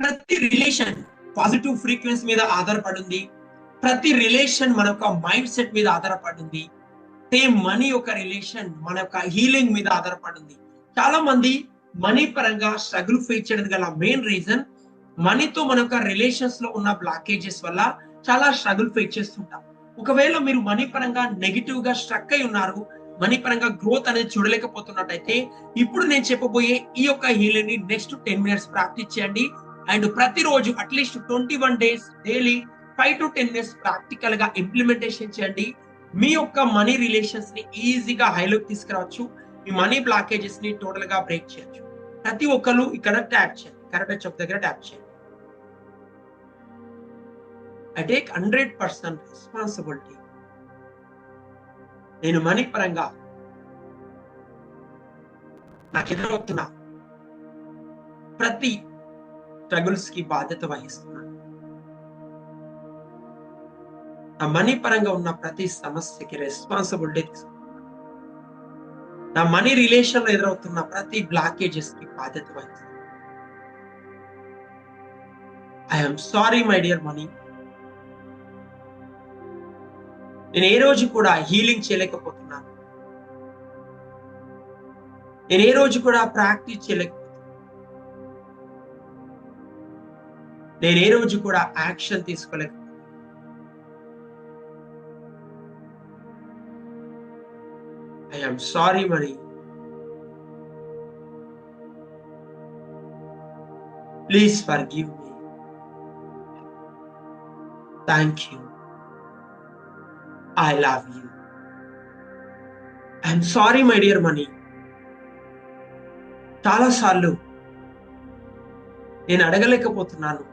ప్రతి relation positive frequency మీద ఆధారపడింది. ప్రతి రిలేషన్ మన యొక్క మైండ్ సెట్ మీద ఆధారపడింది. సేమ్ మనీ యొక్క రిలేషన్ మన యొక్క హీలింగ్ మీద ఆధారపడింది. చాలా మంది మనీ పరంగా స్ట్రగుల్ ఫేస్ చేయడానికి గల మెయిన్ రీజన్ మనీతో మన యొక్క రిలేషన్స్లో ఉన్న బ్లాకేజెస్ వల్ల చాలా స్ట్రగుల్ ఫేస్ చేస్తుంటాం. ఒకవేళ మీరు మనీ పరంగా నెగిటివ్గా స్ట్రక్ అయి ఉన్నారు మనీ పరంగా గ్రోత్ అనేది చూడలేకపోతున్నట్టయితే ఇప్పుడు నేను చెప్పబోయే ఈ యొక్క హీలింగ్ని నెక్స్ట్ టెన్ మినిట్స్ ప్రాక్టీస్ చేయండి. అండ్ ప్రతిరోజు at least twenty one days daily five to ten days ప్రాక్టికల్గా ఇంప్లిమెంటేషన్ చేయండి. మీ యొక్క మనీ రిలేషన్స్ని ఈజీగా హైలోకి తీసుకురావచ్చు. మీ మనీ బ్లాకేజెస్ని టోటల్గా బ్రేక్ చేయొచ్చు. ప్రతి ఒక్కరు ఇక్కడ ట్యాప్ చేయండి. కరెక్ట్ చెప్ దగ్గర ట్యాప్ చేయండి. I take hundred percent responsibility నేను మనీ పరంగా నాకు ఎదురవుతున్నా ప్రతి స్ట్రగుల్స్కి బాధ్యత వహిస్తున్నాను నా మనీ పరంగా ఉన్న ప్రతి సమస్యకి రెస్పాన్సిబిలిటీ నా మనీ రిలేషన్లో ఎదురవుతున్న ప్రతి బ్లాకేజెస్కి బాధ్యత వహిస్తున్నాను I'm sorry my dear money నేను ఏ రోజు కూడా హీలింగ్ చేయలేకపోతున్నాను. నేను ఏ రోజు కూడా ప్రాక్టీస్ చేయలేక నేను ఏ రోజు కూడా action తీసుకోలేక I'm sorry money please forgive me thank you I love you I'm sorry my dear money చాలాసార్లు నేను అడగలేకపోతున్నాను.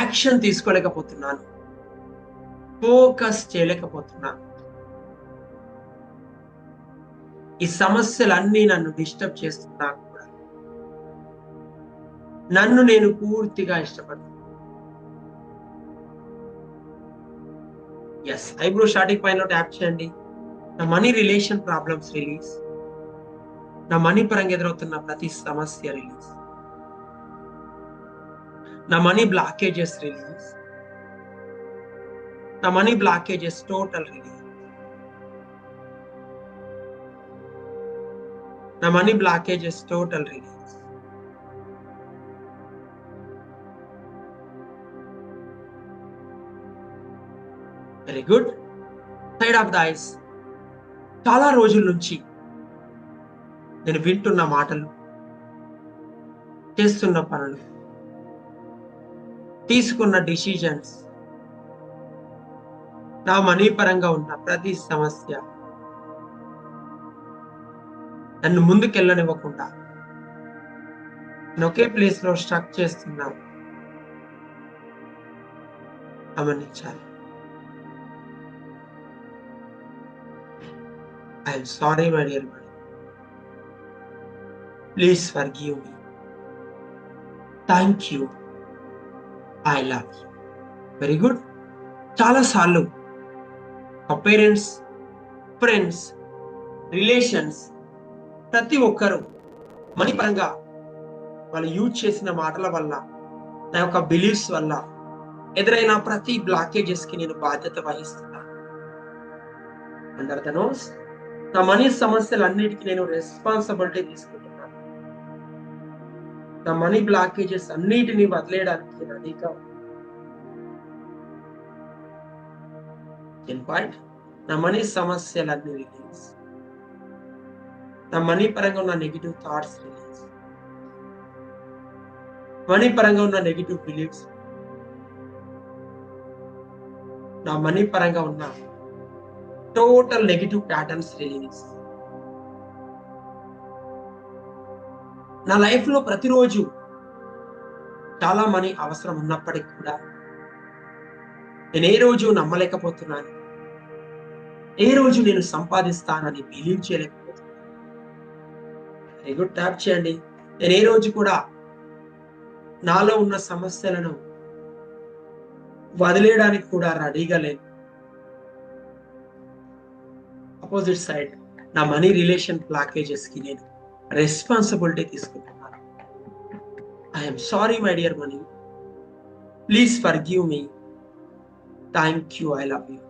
యాక్షన్ తీసుకోలేకపోతున్నాను. ఫోకస్ చేయలేకపోతున్నాను. ఈ సమస్యలన్నీ నన్ను డిస్టర్బ్ చేస్తున్నా కూడా. నన్ను నేను పూర్తిగా ఇష్టపడుతున్నాను ఎస్ ఐబ్రో స్టార్టింగ్ పైన ట్యాప్ చేయండి. నా మనీ రిలేషన్ ప్రాబ్లమ్స్ రిలీజ్. నా మనీ పరంగా ఎదురవుతున్న ప్రతి సమస్య రిలీజ్. నా మనీ బ్లాకేజెస్ రిలీజ్ నా మనీ బ్లాకేజెస్ టోటల్ రిలీజ్ నా money blockages total release very good side of the eyes చాలా రోజుల నుంచి నేను వింటున్న మాటలు చేస్తున్న పనులు. తీసుకున్న డిసిజన్స్ నా మనీ పరంగా ఉన్న ప్రతి సమస్య నన్ను ముందుకెళ్ళనివ్వకుండా నేను ఒకే ప్లేస్లో స్ట్రక్ చేస్తున్నా గమనించాలి. I'm sorry my dear my please forgive me thank you I love very good చాలాసార్లు పేరెంట్స్ ఫ్రెండ్స్ రిలేషన్స్ ప్రతి ఒక్కరూ మనీ పరంగా వాళ్ళు యూజ్ చేసిన మాటల వల్ల నా యొక్క బిలీఫ్స్ వల్ల ఎదురైన ప్రతి బ్లాకేజెస్కి నేను బాధ్యత వహిస్తున్నాను అండర్ ద నోస్ నా మనీ సమస్యలన్నిటికీ నేను రెస్పాన్సిబిలిటీ తీసుకున్నాను నా మనీ బ్లాకేజెస్ అన్నిటిని వదిలేయడానికి రెడీగా పాయింట్ నా మనీ సమస్యలన్నీ రిలీజ్ నా మనీ పరంగా ఉన్న నెగిటివ్ థాట్స్ రిలీజ్ మనీ పరంగా ఉన్న నెగిటివ్ బిలీఫ్స్ నా మనీ పరంగా ఉన్న టోటల్ నెగిటివ్ ప్యాటర్న్స్ రిలీజ్ నా లైఫ్లో ప్రతిరోజు చాలా మనీ అవసరం ఉన్నప్పటికీ కూడా నేను ఏ రోజు నమ్మలేకపోతున్నాను. ఏ రోజు నేను సంపాదిస్తానని బిలీవ్ చేయలేకపోతున్నాను. వెరీ గుడ్ ట్యాప్ చేయండి. నేను ఏ రోజు కూడా నాలో ఉన్న సమస్యలను వదిలేయడానికి కూడా రెడీగా లేను. అపోజిట్ సైడ్ నా మనీ రిలేషన్ ప్లాకేజెస్కి నేను రెస్పాన్సిబిలిటీ తీసుకుంటున్నాను I'm sorry my dear money please forgive me thank you I love you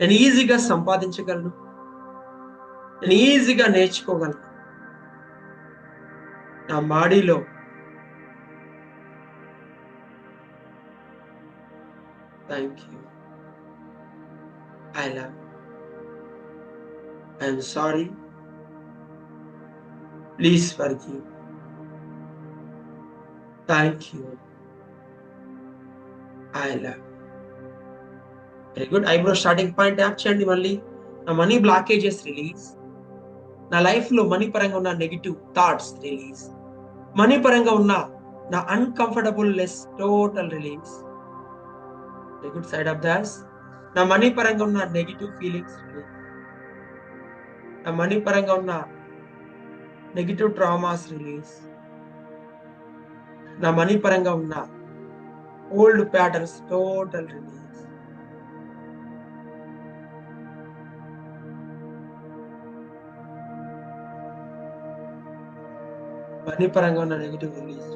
నేను ఈజీగా సంపాదించగలను. నేను ఈజీగా నేర్చుకోగలను. నా బాడీలో thank you I love I'm sorry Please forgive. Thank you. You. I love very good eyebrow starting point tap చేయండి మళ్ళీ. నా మనీ బ్లాకేజెస్ రిలీజ్. నా లైఫ్లో మనీ పరంగా ఉన్న నెగిటివ్ థాట్స్ రిలీజ్. మనీ పరంగా ఉన్న నా uncomfortableness total release very good side of Das నా మనీ పరంగా ఉన్న నెగిటివ్ ఫీలింగ్స్ రిలీజ్ నా మనీ పరంగా ఉన్న నెగిటివ్ ట్రామాస్ రిలీజ్ నా మనీ పరంగా ఉన్న old patterns total release money పరంగా ఉన్న నెగిటివ్ రిలీజ్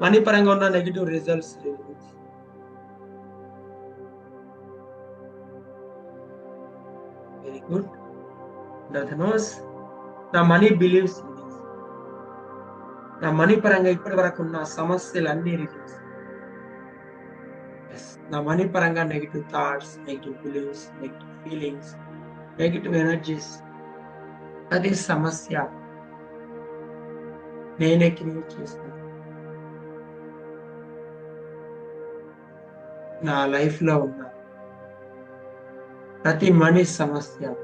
మనీ పరంగా ఉన్న negative results release very good nose నా మనీ బిలీవ్స్ నా మనీ పరంగా ఇప్పటి వరకు ఉన్న సమస్యలు అన్ని రిలీజ్ నా మనీ పరంగా negative thoughts negative believes negative feelings negative energies అది సమస్య. నేనే క్రియేట్ చేస్తాను నా లైఫ్లో ఉన్న ప్రతి మనీ సమస్య.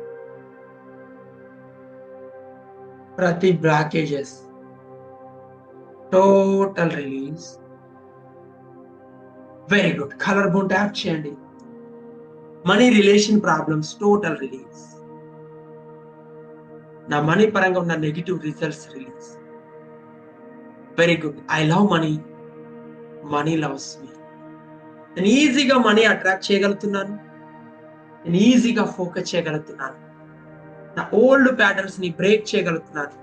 ప్రతి blockages total release very good collar bone tap చేయండి. Money relation problems total release నా మనీ పరంగా ఉన్న negative results release very good I love money money loves me నేను ఈజీగా మనీ అట్రాక్ట్ చేయగలుగుతున్నాను. నేను ఈజీగా ఫోకస్ చేయగలుగుతున్నాను. నా ఓల్డ్ ప్యాటర్న్స్ని బ్రేక్ చేయగలుగుతున్నాను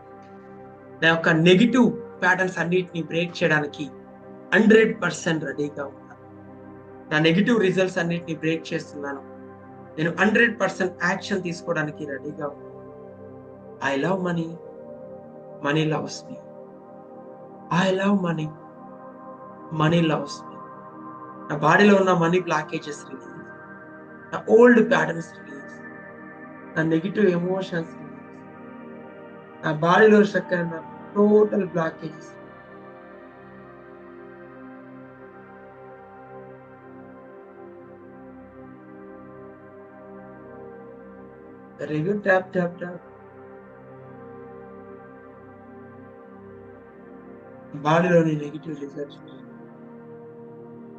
నా యొక్క నెగిటివ్ ప్యాటర్న్స్ అన్నిటిని బ్రేక్ చేయడానికి హండ్రెడ్ పర్సెంట్ రెడీగా ఉన్నాను నా నెగిటివ్ రిజల్ట్స్ అన్నిటిని బ్రేక్ చేస్తున్నాను. నేను హండ్రెడ్ పర్సెంట్ యాక్షన్ తీసుకోవడానికి రెడీగా ఉన్నాను I love money money loves me I love money money loves me నా బాడీలో ఉన్న మనీ బ్లాకేజెస్ రిలీజ్ నా ఓల్డ్ ప్యాటర్న్స్ రిలీజ్ నా నెగిటివ్ ఎమోషన్స్ రిలీజ్ నా బాడీలో స్ట్రక్ అయిన total blockages very good tap tap tap బాడీలోని నెగిటివ్ రిజల్ట్స్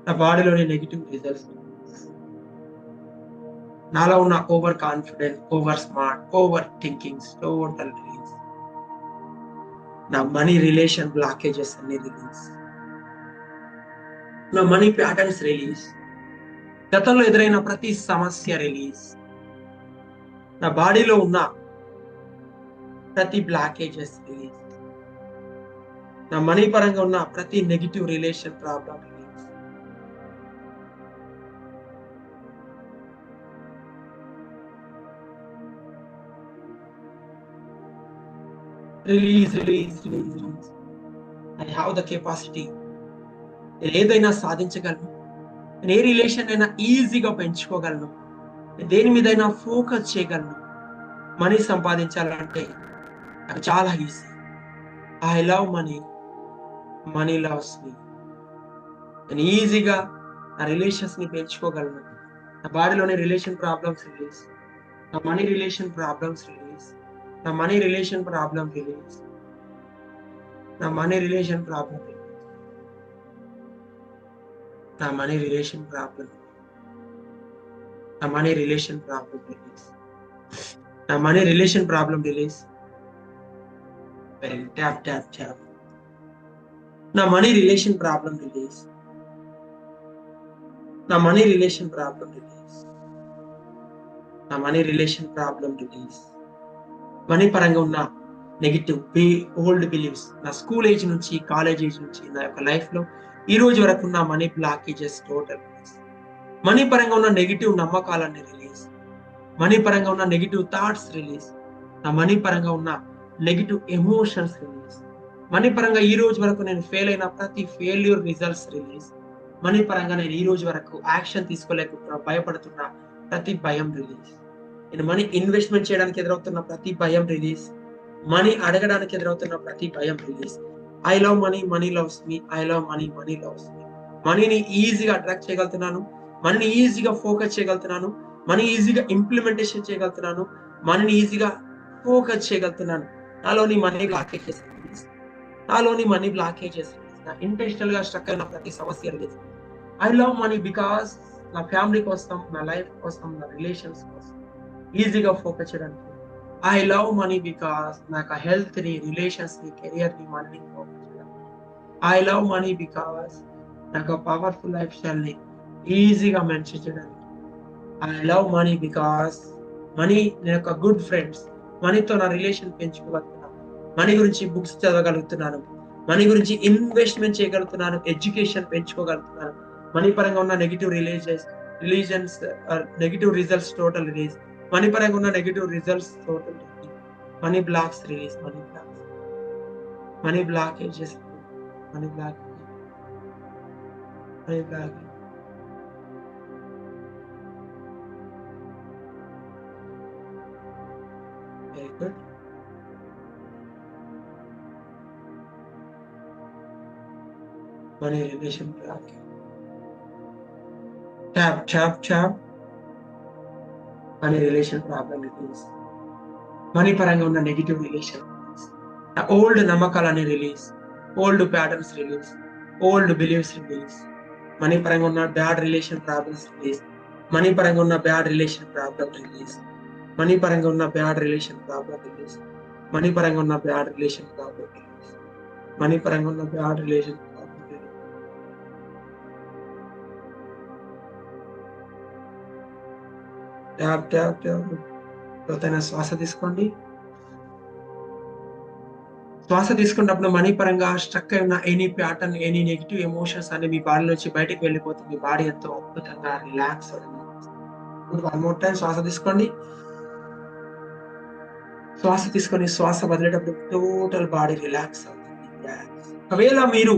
నా బాడీలోని నెగిటివ్ రిజల్ట్స్ నాలో ఉన్న over confidence over smart over thinking total release నా మనీ రిలేషన్ బ్లాకేజెస్ అన్ని రిలీజ్ నా మనీ ప్యాటర్న్స్ రిలీజ్ గతంలో ఎదురైన ప్రతి సమస్య రిలీజ్ నా బాడీలో ఉన్న ప్రతి బ్లాకేజెస్ రిలీజ్ నా మనీ పరంగా ఉన్న ప్రతి negative relation problem release release release release I have the capacity నేను ఏదైనా సాధించగలను. నేను ఏ రిలేషన్ అయినా ఈజీగా పెంచుకోగలను. దేని మీదైనా ఫోకస్ చేయగలను. మనీ సంపాదించాలంటే నాకు చాలా easy I love money money loves me నేను ఈజీగా నా రిలేషన్స్ని పెంచుకోగలను. నా బాడీలోని రిలేషన్ ప్రాబ్లమ్స్ రిలీజ్ నా మనీ రిలేషన్ ప్రాబ్లమ్స్ రిలీజ్ నా మనీ రిలేషన్ ప్రాబ్లం రిలీజ్ నా మనీ రిలేషన్ ప్రాబ్లం రిలీజ్ నా మనీ రిలేషన్ ప్రాబ్లం నా మనీ రిలేషన్ ప్రాబ్లం రిలీజ్ నా money relation problem release very tap tap tap నా మనీ రిలేషన్ ప్రాబ్లం రిలీజ్ నా money relation problem release నా money relation problem release money పరంగా ఉన్న negative బి old believes నా school age నుంచి కాలేజ్ ఏజ్ నుంచి నా యొక్క లైఫ్లో ఈ రోజు వరకు ఉన్న మనీ బ్లాకేజెస్ టోటల్ మనీ పరంగా ఉన్న నెగిటివ్ నమ్మకాలన్నీ రిలీజ్ మనీ పరంగా ఉన్న నెగిటివ్ థాట్స్ రిలీజ్ నా మనీ పరంగా ఉన్న నెగిటివ్ ఎమోషన్స్ రిలీజ్ మనీ పరంగా ఈ రోజు వరకు నేను ఫెయిల్ అయిన ప్రతి ఫెయిల్యూర్ రిజల్ట్స్ రిలీజ్ మనీ పరంగా నేను ఈ రోజు వరకు యాక్షన్ తీసుకోలేకపోతున్నా భయపడుతున్న ప్రతి భయం రిలీజ్ నేను మనీ ఇన్వెస్ట్మెంట్ చేయడానికి ఎదురవుతున్న ప్రతి భయం రిలీజ్ మనీ అడగడానికి ఎదురవుతున్న ప్రతి భయం release I love money money loves me I love money money loves me మనీని ఈజీగా అట్రాక్ట్ చేయగలుగుతున్నాను మనీని ఈజీగా ఫోకస్ చేయగలుగుతున్నాను మనీ ఈజీగా ఇంప్లిమెంటేషన్ చేయగలుగుతున్నాను మనీని ఈజీగా ఫోకస్ చేయగలుగుతున్నాను. నాలోని మనీ బ్లాకేజెస్ రిలీజ్ నాలోని మనీ బ్లాకేజెస్ నా ఇంటెన్షనల్గా స్ట్రక్ అయిన ప్రతి సమస్య release I love money because నా ఫ్యామిలీ కోసం నా లైఫ్ కోసం నా రిలేషన్స్ కోసం. ఈజీగా ఫోకస్ చేయడానికి. ఐ లవ్ మనీ బికాస్ నాకు హెల్త్ని రిలేషన్స్ని కెరియర్ని మనీ ఫోకస్ చేయడానికి. ఐ లవ్ మనీ బికాస్ నాకు పవర్ఫుల్ లైఫ్ స్టైల్ని ఈజీగా మెన్షన్ చేయడానికి. I love money because money నేను ఒక గుడ్ ఫ్రెండ్స్ మనీతో నా రిలేషన్ పెంచుకోగలుగుతున్నాను. మనీ గురించి బుక్స్ చదవగలుగుతున్నాను. మనీ గురించి ఇన్వెస్ట్మెంట్ చేయగలుగుతున్నాను. ఎడ్యుకేషన్ పెంచుకోగలుగుతున్నాను. మనీ పరంగా ఉన్న negative releases religions negative results total release money పరంగా ఉన్న negative results total money blocks release money blocks money blockages money block money block very good money relation block tap tap tap money relation problem release money పరంగా ఉన్న negative relation old నమ్మకాలని release old patterns release old believes release money పరంగా ఉన్న bad relation problems release money పరంగా ఉన్న bad relation problem release money పరంగా ఉన్న bad relation problem release money పరంగా ఉన్న bad relation problem release money పరంగా ఉన్న bad relation tap tap tap లోతైన శ్వాస తీసుకోండి. శ్వాస తీసుకున్నప్పుడు మనీ పరంగా స్ట్రక్ అయి ఉన్న any pattern any negative emotions అన్ని మీ బాడీ నుంచి బయటకు వెళ్ళిపోతుంది మీ బాడీ ఎంతో అద్భుతంగా రిలాక్స్ వన్ మోర్ టైం శ్వాస తీసుకోండి. శ్వాస తీసుకొని శ్వాస వదిలేటప్పుడు టోటల్ బాడీ రిలాక్స్ అవుతుంది. ఒకవేళ మీరు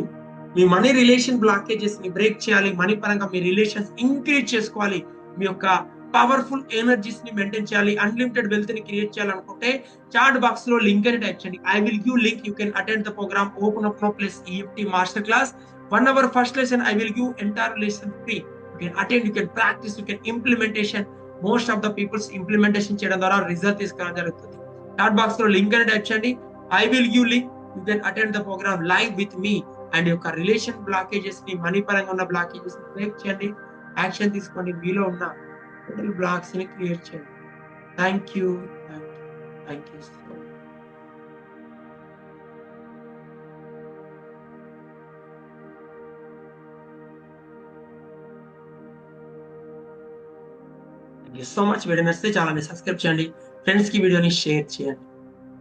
మీ మనీ రిలేషన్ బ్లాకేజెస్ని బ్రేక్ చేయాలి మనీ పరంగా మీ రిలేషన్స్ ఇంక్రీజ్ చేసుకోవాలి మీ యొక్క పవర్ఫుల్ ఎనర్జీస్ని మెయింటైన్ చేయాలి అన్లిమిటెడ్ వెల్త్ని క్రియేట్ చేయాలనుకుంటే చాట్ బాక్స్లో లింక్ అని టైప్ చేయండి. I will give link you can attend the program open up no plus EFT master class one hour first lesson I will give entire lesson free you can attend you can practice you can implementation most of the peoples implementation చేయడం ద్వారా result తీసుకోవడం జరుగుతుంది. Chat బాక్స్లో link అని type చేయండి. I will give link you can attend the program live with me and యొక్క relation బ్లాకేజెస్ని money పరంగా ఉన్న బ్లాకేజెస్ని బ్రేక్ చేయండి. యాక్షన్ తీసుకోండి మీలో ఉన్న టోటల్ బ్లాక్స్ని క్రియేట్ చేయండి thank you thank you so thank you so much video నచ్చితే చాలా సబ్స్క్రైబ్ చేయండి ఫ్రెండ్స్కి వీడియోని షేర్ చేయండి